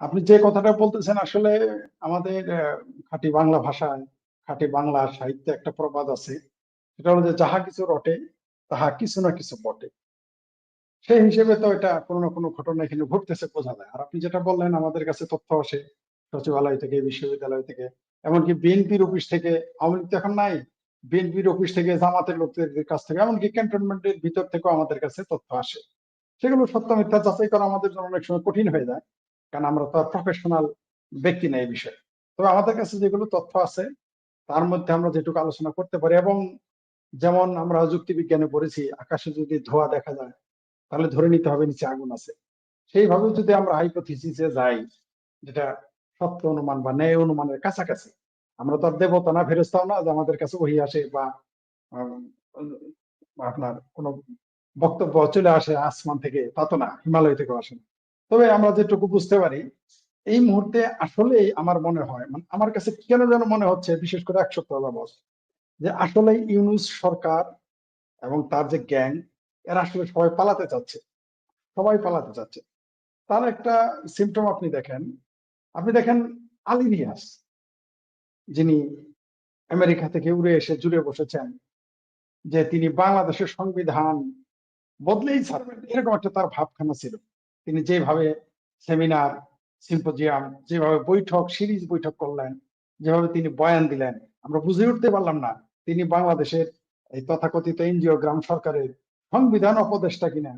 আপনি যে কথাটা বলতেছেন, আসলে আমাদের খাঁটি বাংলা ভাষায়, খাঁটি বাংলা সাহিত্যে একটা প্রবাদ আছে। সেটা হলো যে, যাহা কিছু রটে, তাহা কিছু না কিছু বটে। সেই হিসেবে তো এটা কোনো না কোনো ঘটনা এখানে ঘটতেছে, বোঝা যায়। আর আপনি যেটা বললেন, আমাদের কাছে তথ্য আসে সচিবালয় থেকে, বিশ্ববিদ্যালয় থেকে। এমনকি বিএনপির অফিস থেকে, আওয়ামী লীগ তো এখন নাই, বিএনপির অফিস থেকে, জামাতের লোকদের কাছ থেকে, এমনকি ক্যান্টনমেন্টের ভিতর থেকেও আমাদের কাছে তথ্য আসে। সেগুলো সত্য মিথ্যা যাচাই করা আমাদের জন্য অনেক সময় কঠিন হয়ে যায়। কারণ আমরা তো প্রফেশনাল ব্যক্তি না এই বিষয়ে। তবে আমাদের কাছে যেগুলো তথ্য আছে, তার মধ্যে আমরা যেটুকু আলোচনা করতে পারি এবং যেমন আমরা যুক্তি বিজ্ঞানে পড়েছি, আকাশে যদি ধোঁয়া দেখা যায়, তাহলে ধরে নিতে হবে নিচে আগুন আছে। সেইভাবে যদি আমরা হাইপোথিসিসে যাই, যেটা সত্য অনুমান বা ন্যায় অনুমানের কাছাকাছি, আমরা তো আর দেবতা না ফেরস্তাও না যে আমাদের কাছে ওহি আসে বা আপনার কোনো বক্তব্য চলে আসে আসমান থেকে, তা তো না, হিমালয় থেকেও আসে না। তবে আমরা যেটুকু বুঝতে পারি, এই মুহূর্তে আসলেই আমার মনে হয় মানে আমার কাছে কেন যেন মনে হচ্ছে, বিশেষ করে এক সপ্তাহ যাবত যে আসলে ইউনুস সরকার এবং তার যে গ্যাং, এরা আসলে সবাই পালাতে চাচ্ছে, সবাই পালাতে চাচ্ছে। তার একটা সিমটম আপনি দেখেন আপনি দেখেন আলী রিয়াজ যিনি আমেরিকা থেকে উড়ে এসে জুড়ে বসেছেন, যে তিনি বাংলাদেশের সংবিধান বদলেই ছাড়বেন, এরকম একটা তার ভাবখানা ছিল। তিনি যেভাবে সেমিনার সিম্পোজিয়াম যেভাবে বৈঠক সিরিজ বৈঠক করলেন, যেভাবে তিনি বয়ান দিলেন, আমরা বুঝে উঠতে পারলাম না। তিনি বাংলাদেশের এই তথাকথিত এনজিও গ্রাম সরকারের সংবিধান অপদেষ্টা কিনা,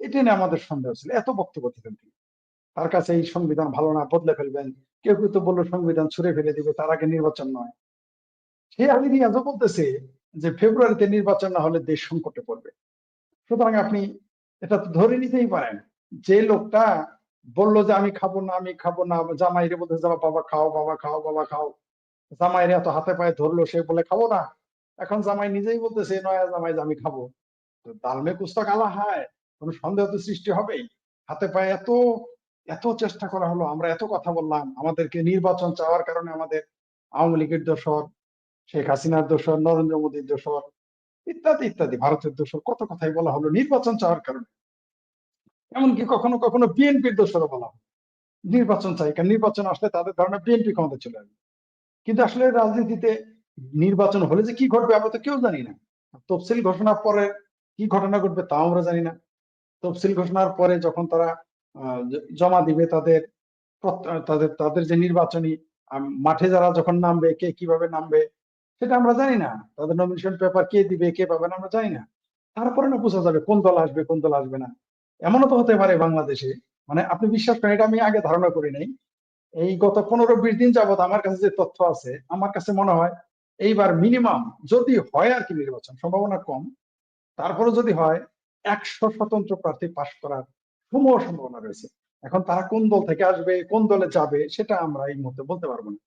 এটা নিয়ে আমাদের সন্দেহ ছিল। এত বক্তব্য দিলেন তিনি। তার কাছে এই সংবিধান ভালো না, বদলে ফেলবেন। কেউ কেউ তো বলল সংবিধান ছুড়ে ফেলে দিবে, তার আগে নির্বাচন নয়। সে আলী রিয়াজও বলতেছে যে ফেব্রুয়ারিতে নির্বাচন না হলে দেশ সংকটে পড়বে। সুতরাং আপনি এটা তো ধরে নিতেই পারেন। যে লোকটা বলল যে, আমি খাব না, আমি খাব না। জামাইরে বলতে যাবা বাবা খাও বাবা খাও বাবা খাও। জামাইরে এত হাতে পায়ে ধরলো, সে বলে, খাব না। এখন জামাই নিজেই বলতেছে, নয়া জামাই আমি খাব। তো দালমে পুস্তক আলা হায়, কোন সন্দেহ তো সৃষ্টি হবেই। হাতে পায়ে এত এত চেষ্টা করা হলো, আমরা এত কথা বললাম, আমাদেরকে নির্বাচন চাওয়ার কারণে আমাদের আওয়ামী লীগের দোষর, শেখ হাসিনার দোষর, নরেন্দ্র মোদীর দোষর, ইত্যাদি ইত্যাদি, ভারতের দোষর, কত কথাই বলা হলো, নির্বাচন চাওয়ার কারণে। এমনকি কখনো কখনো বিএনপির দোষরও বলা হলো নির্বাচন চাই, কারণ নির্বাচন আসলে তাদের ধারণা বিএনপি ক্ষমতা চলে আসবে। কিন্তু আসলে রাজনীতিতে নির্বাচন হলে যে কি ঘটবে আমরা তো কেউ জানি না। তফসিল ঘোষণার পরে কি ঘটনা ঘটবে তাও আমরা জানি না। তফসিল ঘোষণার পরে যখন তারা জমা দিবে তাদের তাদের তাদের যে নির্বাচনী মাঠে যারা যখন নামবে, কে কীভাবে নামবে, সেটা আমরা জানি না। তাদের নমিনেশন পেপার কে দিবে, কে পাবে না, আমরা জানি না। তারপরে না বোঝা যাবে কোন দল আসবে, কোন দল আসবে না। এমনও তো হতে পারে বাংলাদেশে। মানে আপনি বিশ্বাস করেন, এটা আমি আগে ধারণা করি নাই। এই গত পনেরো বিশ দিন যাবত আমার কাছে যে তথ্য আছে, আমার কাছে মনে হয় এইবার মিনিমাম যদি হয় আর কি নির্বাচন, সম্ভাবনা কম তারপরে যদি হয়, একশো স্বতন্ত্র প্রার্থী পাশ করার সমূহ সম্ভাবনা রয়েছে। এখন তারা কোন দল থেকে আসবে, কোন দলে যাবে, সেটা আমরা এই মুহূর্তে বলতে পারব না।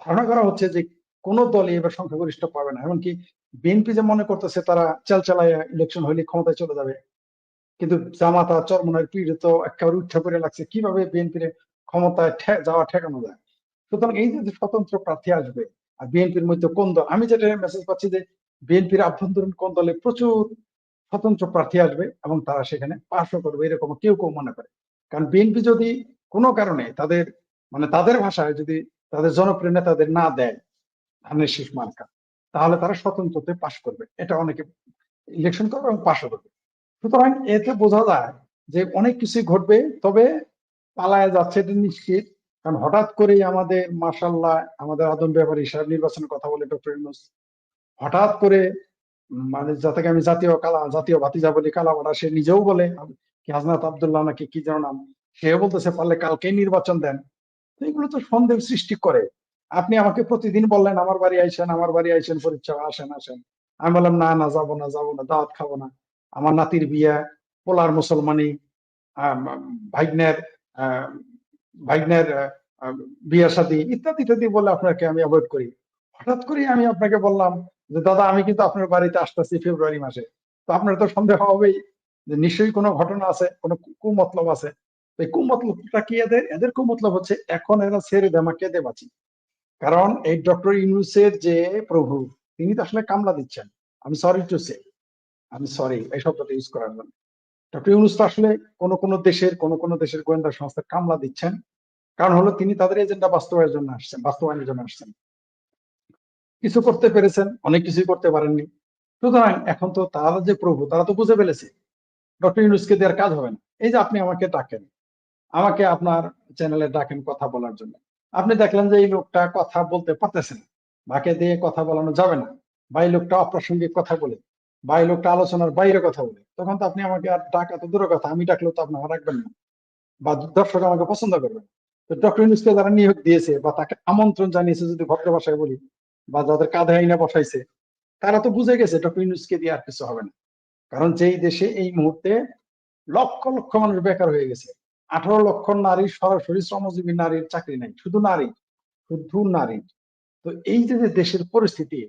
ধারণা করা হচ্ছে যে কোন দলই এবার সংখ্যাগরিষ্ঠ পাবে না। এমনকি বিএনপি যে মনে করতেছে, তারা চালচালায় ইলেকশন হলে ক্ষমতায় চলে যাবে কিন্তু জামাতা চরমনের পীড়িত একেবারে উঠে পড়ে লাগছে। কীভাবে বিএনপির ক্ষমতায় যাওয়া ঠেকানো যায়? সুতরাং এই যে স্বতন্ত্র প্রার্থী আসবে, আর বিএনপির মধ্যে কোন দল? আমি যেটা মেসেজ পাচ্ছি যে বিএনপির আভ্যন্তরীণ কোন দলে প্রচুর স্বতন্ত্র প্রার্থী আসবে এবং তারা সেখানে পাশও করবে, এরকম কেউ কেউ মনে করে। কারণ বিএনপি যদি কোনো কারণে তাদের মানে তাদের ভাষায় যদি তাদের জনপ্রিয় নেতাদের না দেয় ধানের শীষ মার্কা, তাহলে তারা স্বতন্ত্রতে পাশ করবে। এটা অনেকে ইলেকশন করবে এবং পাশও করবে। সুতরাং এতে বোঝা যায় যে অনেক কিছুই ঘটবে, তবে পালায় যাচ্ছে এটা নিশ্চিত। কারণ হঠাৎ করেই আমাদের মার্শাল্লাহ আমাদের আদম ব্যাপারী সাহেব নির্বাচনের কথা বলে ডক্টর ইউনুস। হঠাৎ করে মানে যাতে আমি জাতীয় কালা, জাতীয় ভাতিজা বলি কালাবাড়া সে নিজেও বলে, কি হাজনাত আব্দুল্লাহ নাকি কি যেন নাম, সেও বলতেছে, পারলে কালকেই নির্বাচন দেন। এগুলো তো সন্দেহ সৃষ্টি করে। আপনি আমাকে প্রতিদিন বললেন, আমার বাড়ি আইসেন, আমার বাড়ি আইসেন পরীক্ষা আসেন আসেন। আমি বললাম, না না, যাব না যাব না, দাওয়াত খাব না। আমার নাতির বিয়ে পোলার মুসলমানি আহ, আহ, বিয়ে শাদী ইত্যাদি ইত্যাদি বলে আপনাকে আমি অ্যাভয়েড করি। হঠাৎ করে আমি আপনাকে বললাম যে দাদা আমি কিন্তু আপনার বাড়িতে আসতেছি ফেব্রুয়ারি মাসে। তো আপনার তো সন্দেহ হবেই যে নিশ্চয়ই কোনো ঘটনা আছে কোনো কুমতলব আছে। এই কুমতলবটা কি এদের? এদের কুমতলব হচ্ছে এখন এরা ছেড়ে দেমা কেঁদে বাঁচি। কারণ এই ডক্টর ইউনুসের যে প্রভু তিনি তো আসলে কামলা দিচ্ছেন। আমি সরি টু সে আমি সরি এই শব্দটা ইউজ করার জন্য। ডক্টর ইউনুস তো আসলে কোন কোন দেশের, কোন কোন দেশের গোয়েন্দা সংস্থা কামলা দিচ্ছেন। কারণ হলো তিনি তাদের এজেন্ডা বাস্তবায়নের জন্য আসছেন, বাস্তবায়নের জন্য আসছেন। কিছু করতে পেরেছেন, অনেক কিছুই করতে পারেননি। সুতরাং এখন তো তারা যে প্রভু, তারা তো বুঝে ফেলেছে। ডক্টর ইউনুসকে দেওয়ার কাজ হবে না। এই যে আপনি আমাকে ডাকেন, আমাকে আপনার চ্যানেলে ডাকেন কথা বলার জন্য। আপনি দেখলেন যে এই লোকটা কথা বলতে পারতেছে না। বাকে দিয়ে কথা বলানো যাবে না। বা এই লোকটা অপ্রাসঙ্গিক কথা বলে। এই লোকটা আলোচনার বাইরে কথা বলে। তখন তো আপনি আমাকে আর ডাকা তো দূরের কথা, আমি ডাকলেও তো আপনারা রাখবেন না। বা দর্শক আমাকে পছন্দ করবেন তো ডক্টর ইউনুসকে যারা নিয়োগ দিয়েছে বা তাকে আমন্ত্রণ জানিয়েছে যদি ভদ্র ভাষায় বলি, বা যাদের কাঁধে আইনা বসাইছে, তারা তো বুঝে গেছে ডক্টর ইউনুসকে দিয়ে আর কিছু হবে না। কারণ যেই দেশে এই মুহূর্তে লক্ষ লক্ষ মানুষ বেকার হয়ে গেছে। আঠারো লক্ষ নারী সরাসরি শ্রমজীবী নারীর চাকরি নাই, শুধু নারী শুধু নারী। তো এই যে দেশের পরিস্থিতি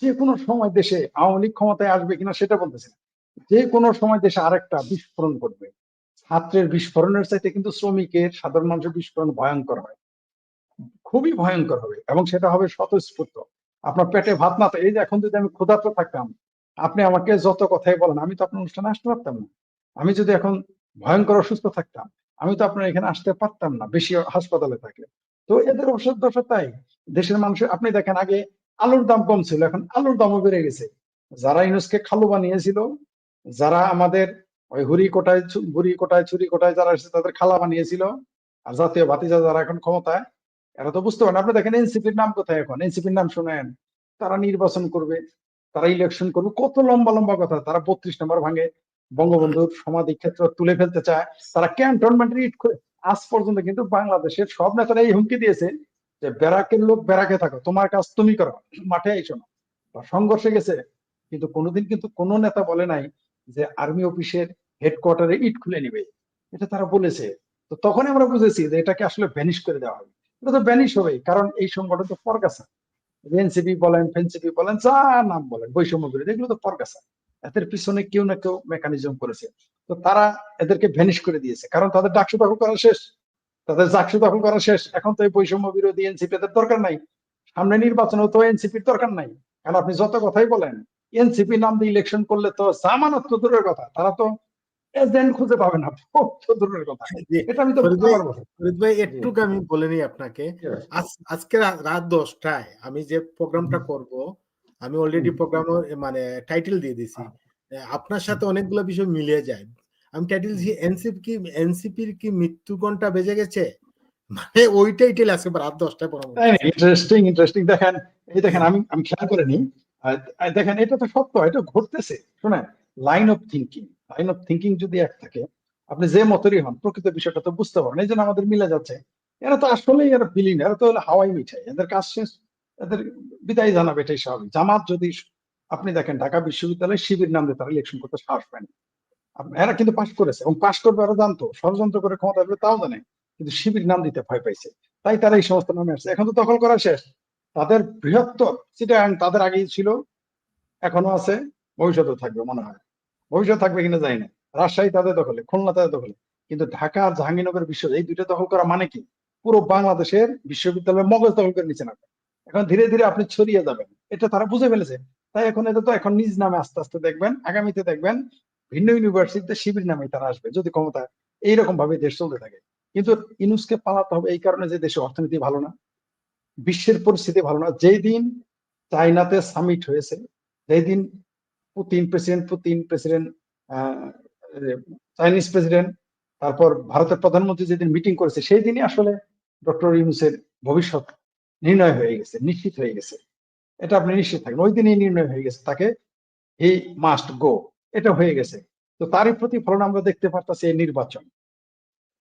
যে কোনো সময় দেশে আওয়ামী লীগ ক্ষমতায় আসবে কিনা সেটা বলতেছে। যে কোনো সময় দেশে আরেকটা বিস্ফোরণ ঘটবে। ছাত্রের বিস্ফোরণের চাইতে কিন্তু শ্রমিকের সাধারণ মানুষের বিস্ফোরণ ভয়ঙ্কর হয়। খুবই ভয়ঙ্কর হবে এবং সেটা হবে স্বতঃস্ফূর্ত। আপনার পেটে ভাত না এই যে এখন যদি আমি ক্ষুধার্ত থাকতাম, আপনি আমাকে যত কথাই বলেন, আমি তো আপনার অনুষ্ঠানে আসতে পারতাম না। আমি যদি এখন ভয়ঙ্কর অসুস্থ থাকতাম, আমি তো আপনার এখানে আসতে পারতাম না, বেশি হাসপাতালে থাকলে। তো এদের ওষুধ দশা তাই। দেশের মানুষের, আপনি দেখেন আগে আলুর দাম কম ছিল, এখন আলুর দামও বেড়ে গেছে। যারা ইউনুসকে খালু বানিয়েছিল, যারা আমাদের ওই হুড়ি কোটায় বুড়ি কোটায় ছুরি কোটায় যারা এসেছে, তাদের খালা বানিয়েছিল, আর জাতীয় ভাতিজা যারা এখন ক্ষমতায়, এরা তো বুঝতে পারেন আপনি দেখেন এনসিপির নাম কোথায় এখন? এনসিপির নাম শুনেন, তারা নির্বাচন করবে, তারা ইলেকশন করবে, কত লম্বা লম্বা কথা। তারা বত্রিশ নম্বর ভাঙে, বঙ্গবন্ধুর সমাধি ক্ষেত্র তুলে ফেলতে চায়। তারা ক্যান্টনমেন্ট ইট আজ পর্যন্ত কিন্তু বাংলাদেশের সব নেতারা এই হুমকি দিয়েছে যে ব্যারাকের লোক ব্যারাকে থাকো, তোমার কাজ তুমি করো, মাঠে আইসো না। বা সংঘর্ষে গেছে, কিন্তু কোনোদিন কিন্তু কোনো নেতা বলে নাই যে আর্মি অফিসের হেডকোয়ার্টারে ইট খুলে নিবে। এটা তারা বলেছে। তো তখন আমরা বুঝেছি যে এটাকে আসলে ভ্যানিশ করে দেওয়া হবে। এটা তো ভ্যানিশ হবে কারণ এই সংগঠন তো পরগাছা এনসিপি বলেন, ফেনসিপি বলেন, যা নাম বলেন, বৈষম্য বিরোধী, এগুলো তো পরগাছা এদের পিছনে কেউ না কেউ মেকানিজম করেছে। তো তারা এদেরকে ভ্যানিশ করে দিয়েছে, কারণ তাদের ডাকসু করা শেষ। তাদের চাকসু দখল করা শেষ। এখন তো এই বৈষম্য বিরোধী এনসিপি এদের দরকার নাই। সামনে নির্বাচনে তো এনসিপির দরকার নাই। কারণ আপনি যত কথাই বলেন এনসিপি নাম দিয়ে ইলেকশন করলে তো জামানত তো দূরের কথা। তারা তো এজেন্ট খুঁজে পাবে না। তো দূরের কথা। এটা আমি তো বুঝতে পারব। ভাই একটুকু আমি বলে নিই আপনাকে। আজকে রাত দশটায় আমি যে প্রোগ্রামটা করব আমি অলরেডি হুম। প্রোগ্রাম মানে টাইটেল দিয়ে দিছি আপনার সাথে অনেকগুলো বিষয় মিলিয়ে যায়। আমি টাইটেল দিয়েছি এনসিপি কি এনসিপির কি মৃত্যু ঘণ্টা বেজে গেছে? মানে ওই টাইটেল আজকে রাত দশটায় পরামর্শ ইন্টারেস্টিং ইন্টারেস্টিং দেখেন এই দেখেন আমি আমি খেয়াল করে আর দেখেন এটা তো সত্য এটা ঘটতেছে। শোনেন line of thinking line of thinking যদি এক থাকে আপনি যে মতেরই হন প্রকৃত বিষয়টা তো বুঝতে পারেন এই জন্য আমাদের মিলে যাচ্ছে। এরা তো আসলেই এরা বিলীন এরা তো হলো হাওয়াই মিঠাই। এদের কাজ শেষ। এদের বিদায় জানাবে এটাই স্বাভাবিক। জামাত যদি আপনি দেখেন ঢাকা বিশ্ববিদ্যালয়ে শিবির নাম তারা ইলেকশন করতে সাহস পায়নি এরা কিন্তু পাশ করেছে এবং পাশ করবে এরা জানতো, ষড়যন্ত্র করে ক্ষমতা আসবে তাও জানে, কিন্তু শিবির নাম দিতে ভয় পাইছে। তাই তারা এই সমস্ত নামে আসছে। এখন তো দখল করা শেষ। তাদের বৃহত্তর চিটাং তাদের আগেই ছিল, এখনও আছে ভবিষ্যতে থাকবে মনে হয়। ভবিষ্যৎ থাকবে কিনা জানি না। রাজশাহী তাদের দখলে, খুলনা তাদের দখলে। কিন্তু ঢাকা আর জাহাঙ্গীরনগর বিশ্ব, এই দুইটা দখল করা মানে কি? পুরো বাংলাদেশের বিশ্ববিদ্যালয়ের মগজ দখল করে নিচে নামবে। এখন ধীরে ধীরে আপনি ছড়িয়ে যাবেন। এটা তারা বুঝে ফেলেছে। তাই এখন এটা তো এখন নিজ নামে আস্তে আস্তে দেখবেন, আগামীতে দেখবেন ভিন্ন ইউনিভার্সিটিতে শিবির নামে তারা আসবে, যদি ক্ষমতা এইরকম ভাবে দেশ চলতে থাকে। কিন্তু ইনুসকে পালাতে হবে এই কারণে যে দেশে অর্থনীতি ভালো না, বিশ্বের পরিস্থিতি ভালো না। যেই দিন চাইনাতে সামিট হয়েছে, যেই দিন Putin president Putin president Chinese president তারপর ভারতের প্রধানমন্ত্রী যেদিন মিটিং করেছে, সেই দিনই আসলে ডক্টর ইউনুসের ভবিষ্যৎ নির্ণয় হয়ে গেছে, নিশ্চিত হয়ে গেছে। এটা আপনি নিশ্চিত থাকেন। ওই দিনই নির্ণয় হয়ে গেছে তাকে হি মাস্ট গো এটা হয়ে গেছে। তো তারই প্রতিফলন আমরা দেখতে পারতেছি এই নির্বাচন।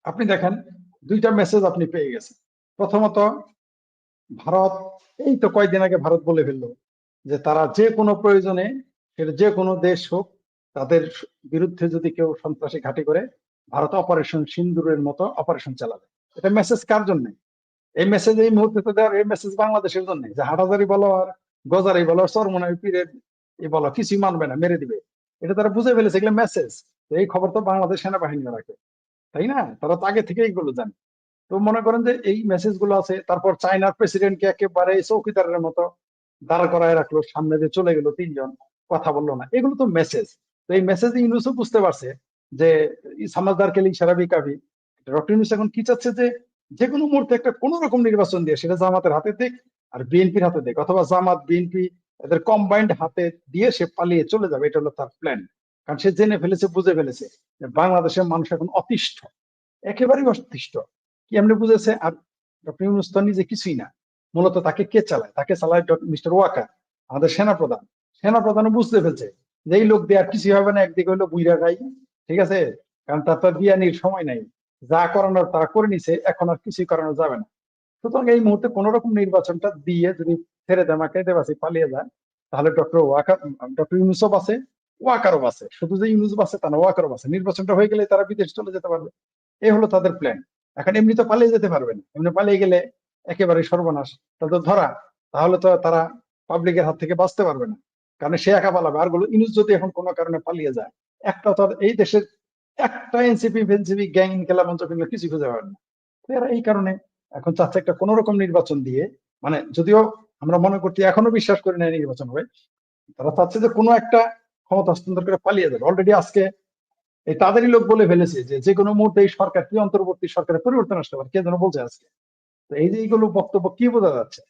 আপনি দেখেন, দুইটা মেসেজ আপনি পেয়ে গেছেন। প্রথমত, ভারত, এই তো কয়েকদিন আগে ভারত বলে ফেলল যে তারা যে কোনো প্রয়োজনে, সেটা যে কোনো দেশ হোক, তাদের বিরুদ্ধে যদি কেউ সন্ত্রাসী ঘাঁটি করে, ভারত অপারেশন সিন্দুরের মতো অপারেশন চালাবে। এটা মেসেজ কার জন্য? এই মেসেজ এই মুহূর্তে তো দেওয়ার, এই মেসেজ বাংলাদেশের জন্য। যে হাটাজারি বলো আর গজারি বলো, আর চরমনাই পীরের এই বলো, কিছুই মানবে না, মেরে দিবে। এটা তারা বুঝে ফেলেছে, এগুলো মেসেজ এই খবর তো বাংলাদেশ সেনাবাহিনী রাখে, তাই না? তারা তো আগে থেকে এইগুলো জানে। তো মনে করেন যে এই মেসেজগুলো আছে, তারপর চায়নার প্রেসিডেন্টকে একেবারে চৌকিদারের মতো দাঁড় করায় রাখল, সামনে দিয়ে চলে গেল তিনজন, কথা বলল না। এগুলো তো মেসেজ তো এই মেসেজ ইউনুসও বুঝতে পারছে যে সামাজদার কেলি, সারাবি কাবি, ডক্টর ইউনুস এখন কি চাচ্ছে যে যে কোনো মুহূর্তে একটা কোন রকম নির্বাচন দিয়ে সেটা জামাতের হাতে দিক আর বিএনপির হাতে দিক, অথবা জামাত, বিএনপি এদের কম্বাইন্ড হাতে দিয়ে সে পালিয়ে চলে যাবে, এটা হলো তার প্ল্যান কারণ সে জেনে ফেলেছে, বুঝে ফেলেছে যে বাংলাদেশের মানুষ এখন অতিষ্ঠ। একেবারেই অতিষ্ঠ। কি এমনি বুঝেছে? আর ডক্টর ইউনুস তো নিজে কিছুই না। মূলত তাকে কে চালায়? তাকে চালায় মিস্টার ওয়াকার, আমাদের সেনাপ্রধান। সেনাপ্রধানও বুঝতে ফেলছে যে এই লোক দিয়ে আর কিছুই হবে না, একদিকে হইল বুইরা গাই ঠিক আছে? কারণ তার তো বিয়ানির সময় নাই। যা করানোর তারা করে নিছে, এখন আর কিছুই করানো যাবে না। সুতরাং এই মুহূর্তে কোন রকম নির্বাচনটা দিয়ে যদি ছেড়ে দেয় মাকে বাসে, পালিয়ে যায় তাহলে ডক্টর ওয়াকার ডক্টর ইউনুসও বাসে, ওয়াকারও বাসে। শুধু যে ইউনুস বাসে তা না, ওয়াকারও বাসে। নির্বাচনটা হয়ে গেলে তারা বিদেশ চলে যেতে পারবে। এই হলো তাদের প্ল্যান এখন এমনি তো পালিয়ে যেতে পারবে না। এমনি পালিয়ে গেলে একেবারে সর্বনাশ। তাদের ধরা, তাহলে তো তারা পাবলিকের হাত থেকে বাঁচতে পারবে না। কারণ সে একা পালাবে। আরগুলো ইনুস যদি এখন কোনো কারণে পালিয়ে যায়, একটা তো এই দেশের একটা এনসিপি, ফেনসিপি, গ্যাং খেলা মঞ্চ কিনলে কিছু খুঁজে পাবে না। এরা এই কারণে এখন চাচ্ছে একটা কোন রকম নির্বাচন দিয়ে মানে যদিও আমরা মনে করছি এখনও বিশ্বাস করি না নির্বাচন হবে। তারা চাচ্ছে যে কোনো একটা ক্ষমতা হস্তান্তর করে পালিয়ে যাবে। অলরেডি আজকে এই তাদেরই লোক বলে ফেলেছে যে যে কোনো মুহূর্তে এই সরকার, কি অন্তর্বর্তী সরকারের পরিবর্তন আসতে পারে, কে যেন বলছে আজকে? তো এই যে এইগুলো বক্তব্য কি বোঝা যাচ্ছে?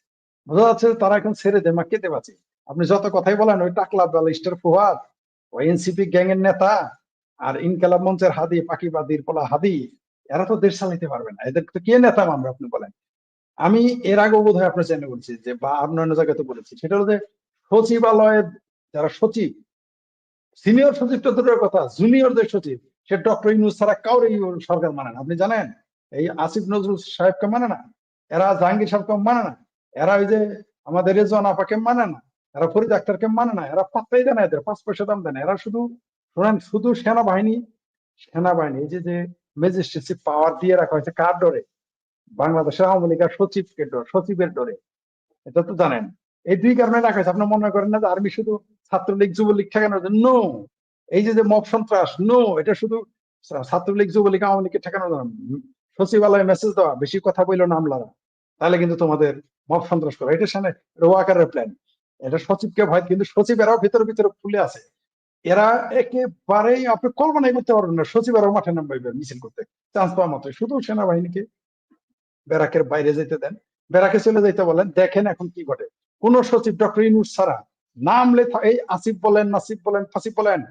বোঝা যাচ্ছে যে তারা এখন ছেড়ে দেয় মা কেটে বাঁচে। আপনি যত কথাই বলেন, ওই টাকলা ব্যালিস্টার ফুয়াদ ওই এনসিপি গ্যাং এর নেতা আর ইনকালাব মঞ্চের হাদি, পাকিবাদির পোলা হাদি, এরা তো দেশ চালাইতে পারবে না। এদের তো কে নেতা মানবে আপনি বলেন? আমি এর আগেও বোধ হয় আপনার চ্যানেলে বলছি যে, বা অন্যান্য জায়গায় তো বলেছি। সেটা হলো সচিবালয়ের যারা সচিব সিনিয়র সচিবটা দূরের কথা জুনিয়র যে সচিব, সে ডক্টর ইউনুস ছাড়া কাউরে সরকার মানে না। আপনি জানেন, এই আসিফ নজরুল সাহেবকে মানে না, এরা জাহাঙ্গীর সাহেবকে মানে না, এরা ওই যে আমাদের রেজন আপাকে মানে না, এরা ফরিদ আক্তারকে মানে না, এরা পাত্তাই দেয় না এদের, পাঁচ পয়সা দাম দেয় না। এরা শুধু, শোনেন, শুধু সেনাবাহিনী সেনাবাহিনী, এই যে যে ম্যাজিস্ট্রেসি পাওয়ার দিয়ে রাখা হয়েছে কার ডরে? বাংলাদেশের আওয়ামী লীগের সচিবকে সচিবের ডরে। এটা তো জানেন। এই দুই কারণে রাখা হয়েছে। আপনি মনে করেন না যে আর্মি শুধু ছাত্রলীগ, যুবলীগ ঠেকানোর জন্য নো এই যে মব সন্ত্রাস নো এটা শুধু ছাত্রলীগ, যুবলীগ, আওয়ামী লীগকে ঠেকানোর জন্য সচিবালয়ে মেসেজ দেওয়া, বেশি কথা বলল নামলারা তাহলে কিন্তু তোমাদের মব সন্ত্রাস করা। এটা সামনে রোয়াকারের প্ল্যান এটা সচিবকে ভয়, কিন্তু সচিব এরাও ভিতরে ভিতরে ফুলে আছে। এরা একেবারেই আপনি কল্পনাই করতে পারবেন না, সচিবেরাও মাঠে নামবে মিছিল করতে। চান্স পাওয়ার মতো শুধু সেনাবাহিনীকে ব্যারাকের বাইরে যেতে দেন। ব্যারাকে চলে যেতে বলেন, দেখেন এখন কি ঘটে। কোন সচিব ডক্টর ইনুস ছাড়া নামলে থা- এই আসিফ বলেন নাসিফ বলেন, ফাসিফ বলেন,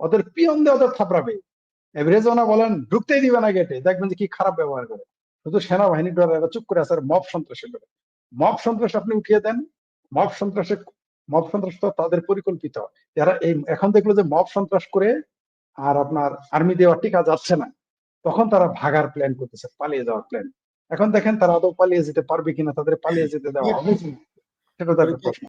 ওদের পিয়ন দিয়ে ওদের থাপড়াবে। এভারেজনা বলেন, ঢুকতেই দিবে না গেটে দেখবেন যে কি খারাপ ব্যবহার করে। শুধু সেনাবাহিনী ডরে চুপ করে আছে মব সন্ত্রাসের ডরে মব সন্ত্রাস আপনি উঠিয়ে দেন। মব সন্ত্রাসে, মব সন্ত্রাস তো তাদের পরিকল্পিত। যারা এই, এখন দেখল যে মব সন্ত্রাস করে আর আপনার আর্মি দেওয়া টিকা যাচ্ছে না। তখন তারা ভাগার প্ল্যান করতেছে, পালিয়ে যাওয়ার প্ল্যান এখন দেখেন তারা আদৌ পালিয়ে যেতে পারবে কিনা তাদের পালিয়ে যেতে দেওয়া হবে কিনা সেটা তাদের প্রশ্ন।